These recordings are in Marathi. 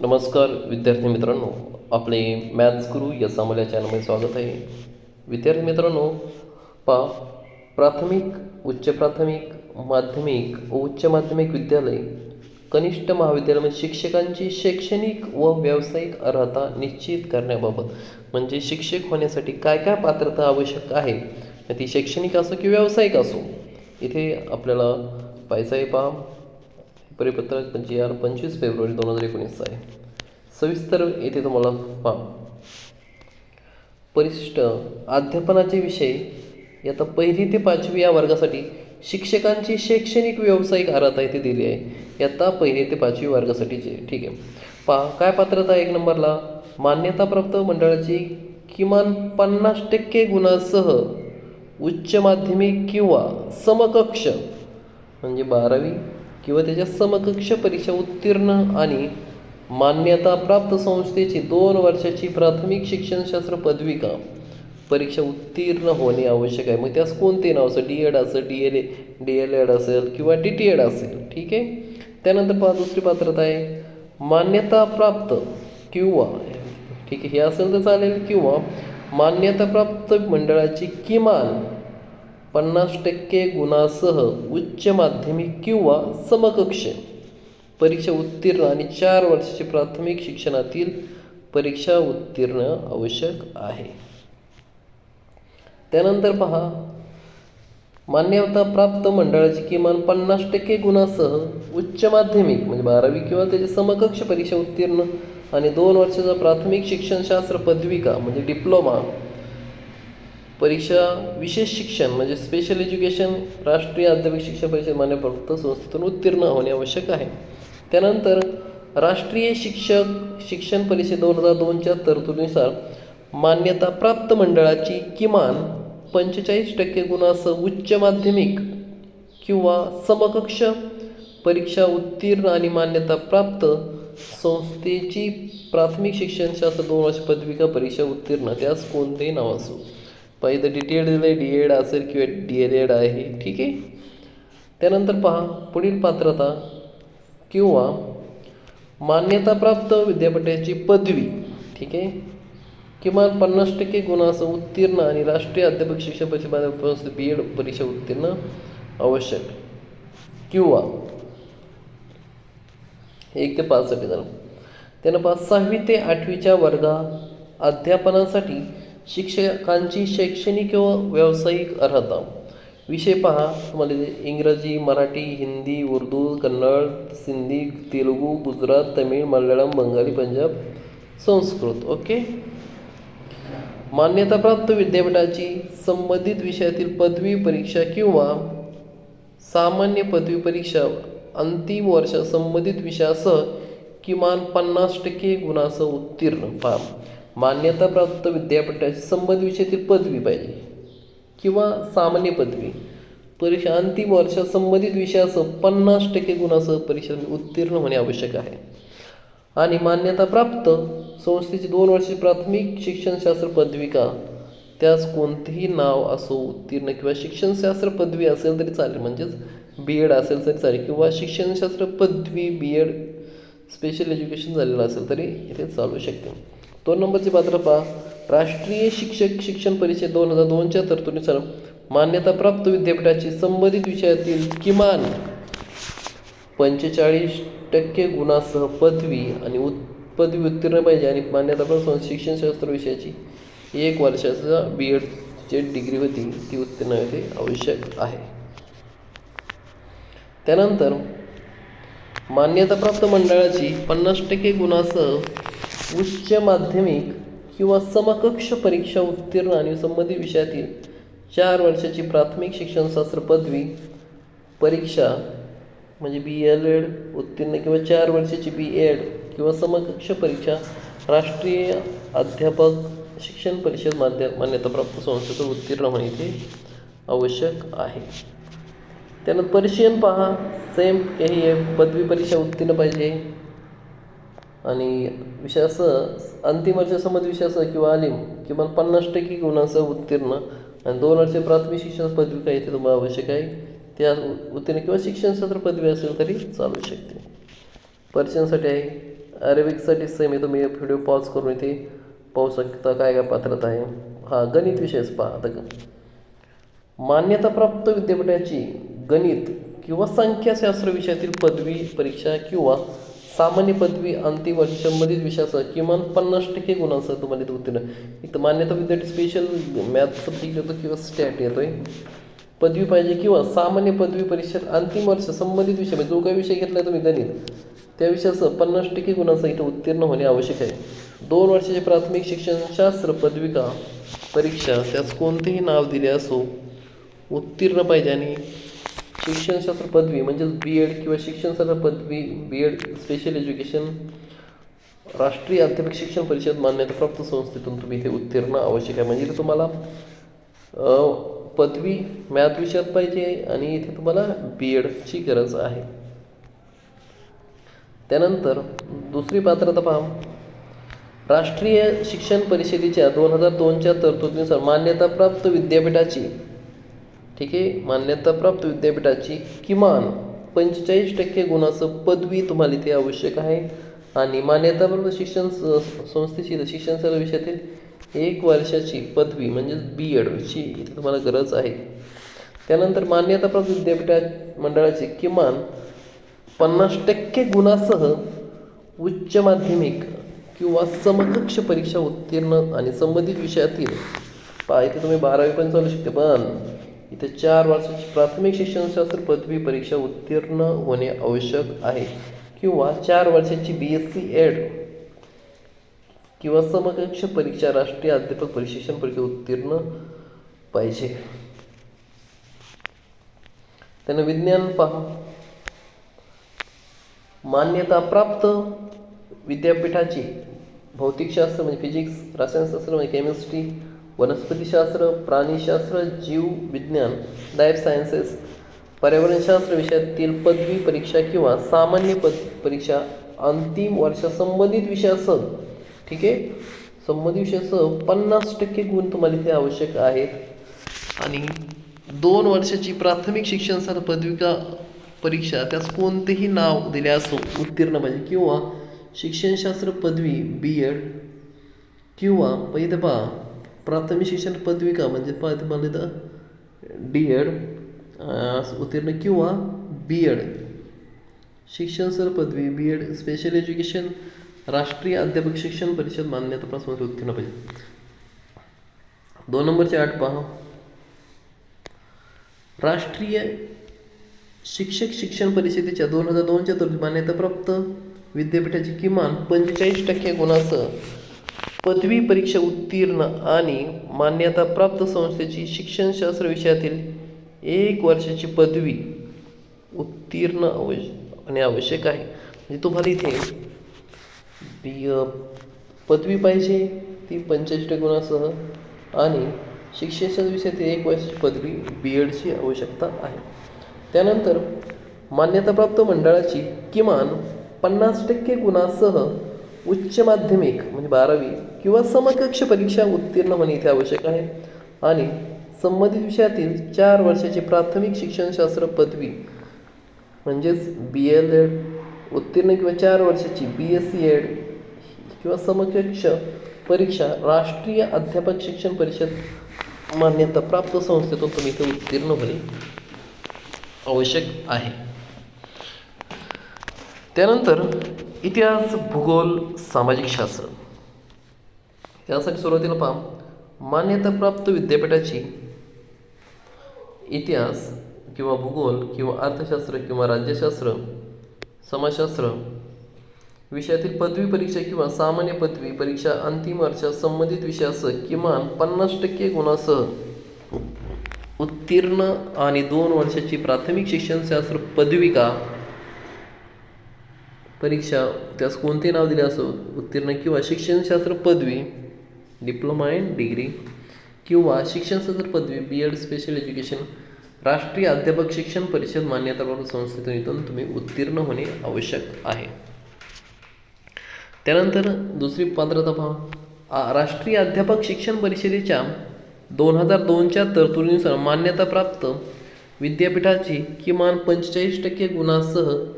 नमस्कार विद्यार्थी मित्रांनो. आपले मॅथ्स गुरु या सामोल्या चॅनलमध्ये स्वागत आहे. विद्यार्थी मित्रांनो पा प्राथमिक उच्च प्राथमिक माध्यमिक व उच्च माध्यमिक विद्यालय कनिष्ठ महाविद्यालयामध्ये शिक्षकांची शैक्षणिक व व्यावसायिक अर्हता निश्चित करण्याबाबत म्हणजे शिक्षक होण्यासाठी काय काय पात्रता आवश्यक आहे? ती शैक्षणिक असो की व्यावसायिक असो इथे आपल्याला पाहायचं आहे पहा. परिपत्रक पंची आर पंचवीस फेब्रुवारी दोन हजार एकोणीसचा आहे. सविस्तर येथे तुम्हाला पहा. परिशिष्ट अध्यापनाचे विषय. आता पहिली ते पाचवी या वर्गासाठी शिक्षकांची शैक्षणिक व्यावसायिक अर्हता इथे दिली आहे. आता पहिली ते पाचवी वर्गासाठीचे ठीक आहे. पा काय पात्रता एक नंबरला? मान्यताप्राप्त मंडळाची किमान पन्नास टक्के गुणांसह उच्च माध्यमिक किंवा समकक्ष म्हणजे बारावी किंवा त्याच्या समकक्ष परीक्षा उत्तीर्ण आणि मान्यताप्राप्त संस्थेची दोन वर्षाची प्राथमिक शिक्षणशास्त्र पदविका परीक्षा उत्तीर्ण होणे आवश्यक आहे. मग त्यास कोणते नाव असं डी एड असेल D L A D L Ed असेल किंवा डी टी एड असेल. ठीक आहे? त्यानंतर पहा दुसरी पात्रता आहे. मान्यताप्राप्त किंवा ठीक आहे हे असेल तर चालेल. किंवा मान्यताप्राप्त मंडळाची किमान पन्नास टक्के गुणासह उच्च माध्यमिक किंवा समकक्ष परीक्षा उत्तीर्ण आणि चार वर्षाचे प्राथमिक शिक्षणातील परीक्षा उत्तीर्ण आवश्यक आहे. त्यानंतर पहा मान्यता प्राप्त मंडळाची किमान पन्नास टक्के गुणासह उच्च माध्यमिक म्हणजे बारावी किंवा त्याची समकक्ष परीक्षा उत्तीर्ण आणि दोन वर्षाचा प्राथमिक शिक्षणशास्त्र पदविका म्हणजे डिप्लोमा परीक्षा विशेष शिक्षण म्हणजे स्पेशल एज्युकेशन राष्ट्रीय अध्यापक शिक्षण परिषद मान्यप्राप्त संस्थेतून उत्तीर्ण होणे आवश्यक आहे. त्यानंतर राष्ट्रीय शिक्षक शिक्षण परिषद दोन हजार दोनच्या तरतुदीनुसार मान्यताप्राप्त मंडळाची किमान पंचेचाळीस टक्के गुणासह उच्च माध्यमिक किंवा समकक्ष परीक्षा उत्तीर्ण आणि मान्यताप्राप्त संस्थेची प्राथमिक शिक्षणशास्त्र दोन वर्ष पदविका परीक्षा उत्तीर्ण त्यास कोणतेही नाव असो. पहिलं डी टी एड दिलं आहे डी एड असेल किंवा डी एल एड आहे. ठीक आहे? त्यानंतर पहा पुढील पात्रता किंवा मान्यताप्राप्त विद्यापीठाची पदवी. ठीक आहे? किमान पन्नास टक्के गुणासह उत्तीर्ण आणि राष्ट्रीय अध्यापक शिक्षण परिषद बी एड परीक्षा उत्तीर्ण आवश्यक. किंवा एक ते पाचसाठी झालं. त्यानं पाच सहावी ते आठवीच्या वर्गा अध्यापनासाठी शिक्षकांची शैक्षणिक व व्यावसायिक अर्हता. विषय पहा तुम्हाला इंग्रजी मराठी हिंदी उर्दू कन्नड सिंधी तेलुगू गुजरात तमिळ मल्याळम बंगाली पंजाब संस्कृत ओके? मान्यताप्राप्त विद्यापीठाची संबंधित विषयातील पदवी परीक्षा किंवा सामान्य पदवी परीक्षा अंतिम वर्ष संबंधित विषयासह किमान पन्नास टक्के गुणासह उत्तीर्ण. पहा. मान्यताप्राप्त विद्यापीठाची संबंधित विषयातील पदवी पाहिजे. किंवा सामान्य पदवी. परीक्षा अंतिम वर्षात संबंधित विषयासह पन्नास टक्के गुणासह परीक्षा उत्तीर्ण होणे आवश्यक आहे. आणि मान्यताप्राप्त संस्थेची दोन वर्षाची प्राथमिक शिक्षणशास्त्र पदविका त्यास कोणतेही नाव असो उत्तीर्ण किंवा शिक्षणशास्त्र पदवी असेल तरी चालेल. म्हणजेच बी एड असेल तरी चालेल. किंवा शिक्षणशास्त्र पदवी बी एड स्पेशल एज्युकेशन झालेलं असेल तरी इथे चालू शकते. दोन नंबरची पात्र पहा. राष्ट्रीय शिक्षक शिक्षण परिषद दोन हजार दोनच्या तरतुदीनुसार मान्यताप्राप्त विद्यापीठाची संबंधित विषयातील किमान पंचेचाळीस टक्के गुणासह पदवी आणि उत् पदवी उत्तीर्ण पाहिजे आणि मान्यताप्राप्त शिक्षणशास्त्र विषयाची एक वर्षाचा बी एडची डिग्री होती ती उत्तीर्ण होते आवश्यक आहे. त्यानंतर मान्यताप्राप्त मंडळाची पन्नास टक्के गुणासह उच्च माध्यमिक किंवा समकक्ष परीक्षा उत्तीर्ण आणि संबंधित विषयातील चार वर्षाची प्राथमिक शिक्षणशास्त्र पदवी परीक्षा म्हणजे बी एल एड उत्तीर्ण किंवा चार वर्षाची बी एड किंवा समकक्ष परीक्षा राष्ट्रीय अध्यापक शिक्षण परिषद माध्य मान्यताप्राप्त संस्थेतून उत्तीर्ण होणे इथे आवश्यक आहे. त्यानंतर परिशीलन पहा सेम काही पदवी परीक्षा उत्तीर्ण पाहिजे. आणि विषयासह अंतिम वर्ष विषय असं किंवा आलिम किमान पन्नास टक्के गुणासह उत्तीर्ण आणि दोन वर्ष प्राथमिक शिक्षण पदवी काय ते तुम्हाला आवश्यक आहे त्या उत्तीर्ण किंवा शिक्षणशास्त्र पदवी असेल तरी चालू शकते. परीक्षांसाठी आहे अरेबिकसाठी सेम आहे तुम्ही व्हिडिओ पॉज करून इथे पाहू शकता काय काय पात्रता आहे. हा गणित विषयच पहा आता ग- मान्यताप्राप्त विद्यापीठाची गणित किंवा संख्याशास्त्र विषयातील पदवी परीक्षा किंवा सामान्य पदवी अंतिम वर्ष संबंधित विषयासह किमान पन्नास टक्के गुणांसह तुम्हाला इथं उत्तीर्ण. इथं मान्यता विद्यार्थी स्पेशल मॅथ सब्जेक्ट येतो किंवा स्टॅट आहे पदवी पाहिजे किंवा सामान्य पदवी परीक्षेत अंतिम वर्ष संबंधित विषय म्हणजे जो काही विषय घेतला तुम्ही गणित त्या विषयासह पन्नास टक्के गुणांसह इथं उत्तीर्ण होणे आवश्यक आहे. दोन वर्षाचे प्राथमिक शिक्षणशास्त्र पदविका परीक्षा त्यास कोणतेही नाव दिले असो उत्तीर्ण पाहिजे आणि शिक्षणशास्त्र पदवी म्हणजेच बी एड किंवा शिक्षणशास्त्र पदवी बी एड स्पेशल एज्युकेशन राष्ट्रीय अध्यापक शिक्षण परिषद मान्यताप्राप्त संस्थेतून तुम्ही इथे उत्तीर्ण आवश्यक आहे. म्हणजे इथे तुम्हाला पदवी मॅथ विषयात पाहिजे आणि इथे तुम्हाला बी एडची गरज आहे. त्यानंतर दुसरी पात्रता पहा. राष्ट्रीय शिक्षण परिषदेच्या दोन हजार दोनच्या तरतुदीनुसार मान्यताप्राप्त विद्यापीठाची ठीक आहे? मान्यताप्राप्त विद्यापीठाची किमान पंचेचाळीस टक्के गुणाचं पदवी तुम्हाला इथे आवश्यक आहे. आणि मान्यताप्राप्त शिक्षण संस्थेची शिक्षण सर्व विषयातील एक वर्षाची पदवी म्हणजेच बी एडची इथे तुम्हाला गरज आहे. त्यानंतर मान्यताप्राप्त विद्यापीठा मंडळाची किमान पन्नास टक्के गुणासह उच्च माध्यमिक किंवा समकक्ष परीक्षा उत्तीर्ण आणि संबंधित विषयातील पहा इथे तुम्ही बारावी पण चालू शकते पण इथे चार वर्षाची प्राथमिक शिक्षणशास्त्र पदवी परीक्षा उत्तीर्ण होणे आवश्यक आहे. किंवा चार वर्षाची बी एस सी एड किंवा समकक्ष परीक्षा राष्ट्रीय अध्यापक प्रशिक्षण परीक्षा उत्तीर्ण पाहिजे. त्यांना विज्ञान पहा. मान्यताप्राप्त विद्यापीठाची भौतिकशास्त्र म्हणजे फिजिक्स रसायनशास्त्र म्हणजे केमिस्ट्री वनस्पतीशास्त्र प्राणीशास्त्र जीव विज्ञान लाईफ सायन्सेस पर्यावरणशास्त्र विषयातील पदवी परीक्षा किंवा सामान्य पद परीक्षा अंतिम वर्षा संबंधित विषयासह. ठीक आहे? संबंधित विषयासह पन्नास टक्के गुण तुम्हाला इथे आवश्यक आहेत. आणि दोन वर्षाची प्राथमिक शिक्षणसह पदविका परीक्षा त्यास कोणतेही नाव दिले असो उत्तीर्ण पाहिजे किंवा शिक्षणशास्त्र पदवी बी एड किंवा इथं पहा प्राथमिक शिक्षण पदविका म्हणजे पहा तुम्हाला इथं. डी एड उत्तीर्ण किंवा बी एड शिक्षण सर पदवी बी एड स्पेशल एज्युकेशन राष्ट्रीय अध्यापक शिक्षण परिषद मान्यताप्राप्त उत्तीर्ण पाहिजे दोन नंबरचे आठ पहा. राष्ट्रीय शिक्षक शिक्षण परिषदेच्या दोन हजार दोनच्या तरतुदी मान्यताप्राप्त विद्यापीठाची किमान पंचेचाळीस टक्के गुणासह पदवी परीक्षा उत्तीर्ण आणि मान्यताप्राप्त संस्थेची शिक्षणशास्त्र विषयातील एक वर्षाची पदवी उत्तीर्ण आवश्य आणि आवश्यक आहे. म्हणजे तुम्हाला इथे बी पदवी पाहिजे ती पंचेचाळीस टक्के गुणासह आणि शिक्षणाच्या विषयातील एक वर्षाची पदवी बी एडची आवश्यकता आहे. त्यानंतर मान्यताप्राप्त मंडळाची किमान पन्नास टक्के गुणासह उच्च माध्यमिक म्हणजे बारावी किंवा समकक्ष परीक्षा उत्तीर्ण होणे इथे आवश्यक आहे. आणि संबंधित विषयातील चार वर्षाची प्राथमिक शिक्षणशास्त्र पदवी म्हणजेच बी एल एड उत्तीर्ण किंवा चार वर्षाची बी एस सी एड किंवा समकक्ष परीक्षा राष्ट्रीय अध्यापक शिक्षण परिषद मान्यता प्राप्त संस्थेतून तुम्ही इथे उत्तीर्ण होणे आवश्यक आहे. त्यानंतर इतिहास भूगोल सामाजिक शास्त्र. यासाठी सुरुवातीला पहा. मान्यताप्राप्त विद्यापीठाची इतिहास किंवा भूगोल किंवा अर्थशास्त्र किंवा राज्यशास्त्र समाजशास्त्र विषयातील पदवी परीक्षा किंवा सामान्य पदवी परीक्षा अंतिम वर्षात संबंधित विषयासह किमान पन्नास टक्के गुणासह उत्तीर्ण आणि दोन वर्षाची प्राथमिक शिक्षणशास्त्र पदविका परीक्षा त्यास कोणते नाव दिले असो? उत्तीर्ण किंवा शिक्षणशास्त्र पदवी डिप्लोमा इन डिग्री किंवा शिक्षणशास्त्र पदवी बी एड स्पेशल एज्युकेशन राष्ट्रीय अध्यापक शिक्षण परिषद मान्यताप्राप्त संस्थेतून इथून तुम्ही उत्तीर्ण होणे आवश्यक आहे. त्यानंतर दुसरी पात्रता पहा. आ- राष्ट्रीय अध्यापक शिक्षण परिषदेच्या दोन हजार दोनच्या तरतुदीनुसार मान्यताप्राप्त विद्यापीठाची किमान पंचेचाळीस टक्के गुणांसह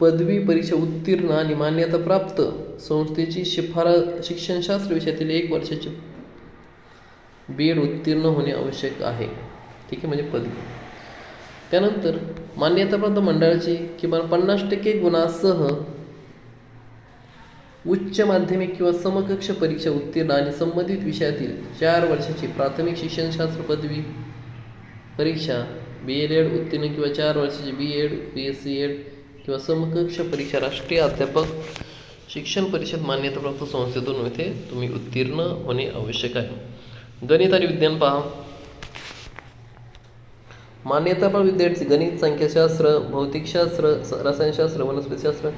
पदवी परीक्षा उत्तीर्ण आणि मान्यता प्राप्त संस्थेची शिफारस शिक्षणशास्त्र विषयातील एक वर्षाची बी एड उत्तीर्ण होणे आवश्यक आहे. ठीक आहे म्हणजे पदवी. त्यानंतर मान्यताप्राप्त मंडळाची किमान पन्नास टक्के गुणासह उच्च माध्यमिक किंवा समकक्ष परीक्षा उत्तीर्ण आणि संबंधित विषयातील चार वर्षाची प्राथमिक शिक्षणशास्त्र पदवी परीक्षा बी एड एड उत्तीर्ण किंवा चार वर्षाची B Ed B S C Ed किंवा समकक्ष परीक्षा राष्ट्रीय अध्यापक शिक्षण परिषद मान्यताप्राप्त संस्थेतून येथे तुम्ही उत्तीर्ण होणे आवश्यक आहे. गणित आणि विज्ञान पहा. मान्यताप्राप्त विद्यार्थी गणित संख्याशास्त्र भौतिकशास्त्र रसायनशास्त्र वनस्पतीशास्त्र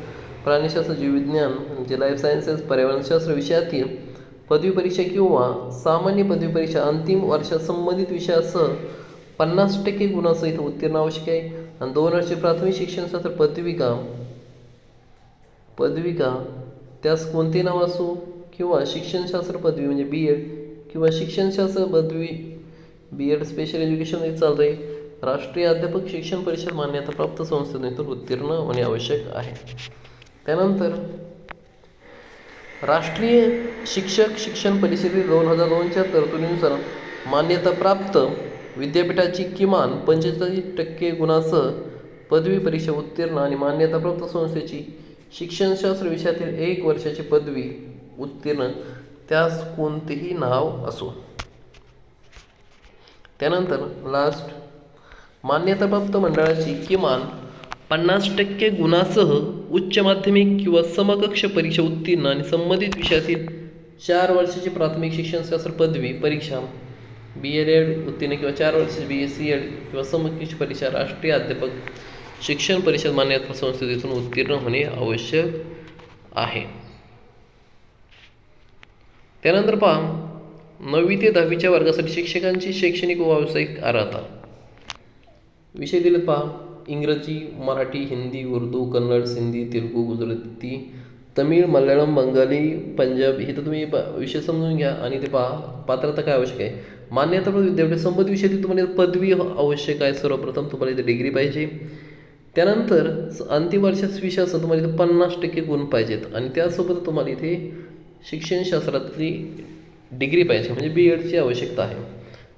प्राणीशास्त्र जीवविज्ञान म्हणजे लाईफ सायन्सेस पर्यावरणशास्त्र विषयातील पदवी परीक्षा किंवा सामान्य पदवी परीक्षा अंतिम वर्षात संबंधित विषयासह पन्नास टक्के गुणासह इथं उत्तीर्ण आवश्यक आहे. आणि दोन वर्षे प्राथमिक शिक्षणशास्त्र पदविका पदविका त्यास कोणते नाव असो? किंवा शिक्षणशास्त्र पदवी म्हणजे बी एड किंवा शिक्षणशास्त्र पदवी? बी एड स्पेशल एज्युकेशन हे चालतं आहे राष्ट्रीय अध्यापक शिक्षण परिषद मान्यताप्राप्त संस्थेतून उत्तीर्ण होणे आवश्यक आहे. त्यानंतर राष्ट्रीय शिक्षक शिक्षण परिषदेने दोन हजार दोनच्या तरतुदीनुसार मान्यताप्राप्त विद्यापीठाची किमान पंचेचाळीस टक्के गुणासह पदवी परीक्षा उत्तीर्ण आणि मान्यताप्राप्त संस्थेची शिक्षणशास्त्र विषयातील एक वर्षाची पदवी उत्तीर्ण त्यास कोणतेही नाव असो. त्यानंतर लास्ट मान्यताप्राप्त मंडळाची किमान पन्नास टक्के गुणासह उच्च माध्यमिक किंवा समकक्ष परीक्षा उत्तीर्ण आणि संबंधित विषयातील चार वर्षाची प्राथमिक शिक्षणशास्त्र पदवी परीक्षा. बी एड एड उत्तीर्ण किंवा चार वर्षाची बी एस सी एड किंवा समकक्ष परीक्षा राष्ट्रीय अध्यापक शिक्षण परिषद मान्यता संस्थेतून उत्तीर्ण होणे आवश्यक आहे त्यानंतर पहा नववी ते दहावीच्या वर्गासाठी शिक्षकांची शैक्षणिक व व्यावसायिक अर्हता विषय दिलेत पहा इंग्रजी मराठी हिंदी उर्दू कन्नड सिंधी तेलुगू गुजराती तमिळ मल्याळम बंगाली पंजाबी हे तर तुम्ही प विषय समजून घ्या आणि ते पहा पात्रता काय आवश्यक आहे मान्यताप्राप्त विद्यापीठ संबंधित विषयातील तुम्हाला पदवी आवश्यक आहे. सर्वप्रथम तुम्हाला इथे डिग्री पाहिजे. त्यानंतर स- अंतिम वर्षात विषय असं तुम्हाला इथे पन्नास टक्के गुण पाहिजेत. आणि त्यासोबत तुम्हाला इथे शिक्षणशास्त्रातली डिग्री पाहिजे म्हणजे बी एडची आवश्यकता आहे.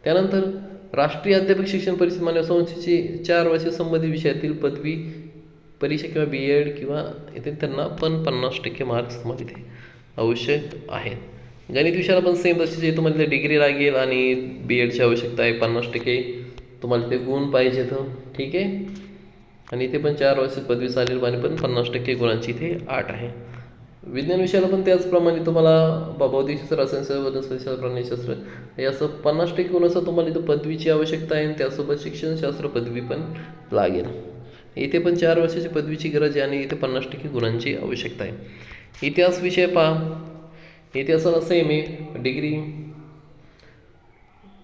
त्यानंतर राष्ट्रीय अध्यापक शिक्षण परिषद मान्य संस्थेची चार वर्ष संबंधित विषयातील पदवी परीक्षा किंवा बी एड किंवा इथे त्यांना पण पन्नास टक्के मार्क्स तुम्हाला इथे आवश्यक आहेत. गणित विषयाला पण सेम तशीच तुम्हाला डिग्री लागेल आणि बी एडची आवश्यकता आहे पन्नास टक्के. तुम्हाला ते गुण पाहिजे तर. ठीक आहे? आणि इथे पण चार वर्ष पदवी चालेल आणि पण पन्नास टक्के गुणांची इथे आठ आहे. विज्ञान विषयाला पण त्याचप्रमाणे तुम्हाला ब- भौतिकशास्त्र रसायनशास्त्र वनस्पतीशास्त्र प्राणीशास्त्र हे असं पन्नास टक्के गुणाचं तुम्हाला इथं पदवीची आवश्यकता आहे आणि त्यासोबत शिक्षणशास्त्र पदवी पण लागेल. इथे पण चार वर्षाची पदवीची गरज आहे आणि इथे पन्नास टक्के गुणांची आवश्यकता आहे. इतिहास विषय पहा. इतिहासाला सेम आहे. डिग्री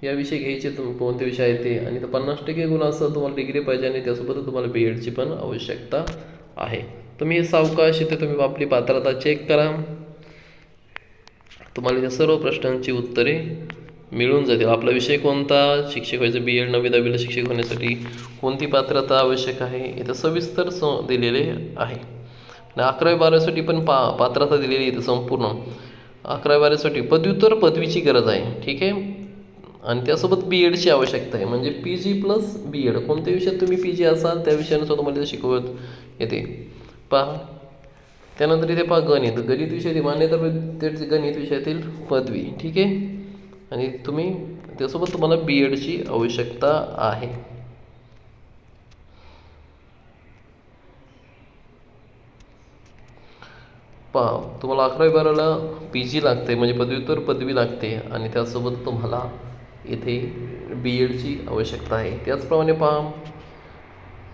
या विषय घ्यायचे तुम कोणते विषय आहेत ते. आणि तर पन्नास टक्के गुण असं तुम्हाला डिग्री पाहिजे आणि त्यासोबत तुम्हाला बी एडची पण आवश्यकता आहे. तुम्ही सावकाश इथे तुम्ही आपली पात्रता चेक करा. तुम्हाला या सर्व प्रश्नांची उत्तरे मिळून जातील. आपला विषय कोणता? शिक्षक व्हायचं बी एड नववी दहावीला शिक्षक होण्यासाठी कोणती पात्रता आवश्यक आहे? इथं सविस्तर स दिलेले आहे. आणि अकरावी बारावीसाठी पण पा पात्रता दिलेली इथं संपूर्ण. अकरावी पदव्युत्तर पदवीची गरज आहे. ठीक आहे? आणि त्यासोबत बी एडची आवश्यकता आहे. म्हणजे P G plus B Ed कोणत्या विषयात तुम्ही पी जी असाल त्या विषयानुसार तुम्हाला ते शिकवत येते. पहा. त्यानंतर इथे पहा गणित. गणित विषयातील मान्यता विद्यार्थी गणित विषयातील पदवी. ठीक आहे? आणि तुम्ही त्यासोबत तुम्हाला बी एडची आवश्यकता आहे. पहा तुम्हाला अकरावी बाराला पी जी लागते म्हणजे पदव्युत्तर पदवी लागते. आणि त्यासोबत तुम्हाला इथे बी एडची आवश्यकता आहे. त्याचप्रमाणे पहा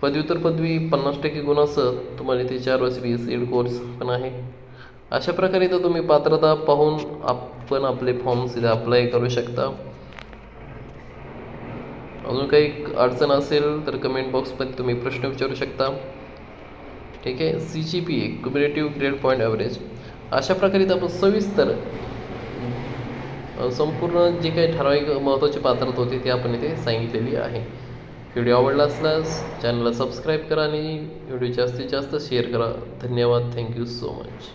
पदव्युत्तर पदवी पन्नास टक्के गुणासह तुम्हाला इथे चार वर्ष बी एस एड कोर्स पण आहे. अशा प्रकारे तर तुम्ही पात्रता पाहून आपण आपले फॉर्म्स इथे अप्लाय करू शकता. अजून काही अडचण असेल तर कमेंट बॉक्समध्ये तुम्ही प्रश्न विचारू शकता. ठीक आहे? C G P A cumulative grade point average अशा प्रकारे आपण सविस्तर संपूर्ण जे काही ठराविक महत्त्वाची पात्रता होती ती आपण इथे सांगितलेली आहे. व्हिडिओ आवडला असल्यास चॅनलला सबस्क्राईब करा आणि व्हिडिओ जास्तीत जास्त शेअर करा. धन्यवाद. Thank you so much.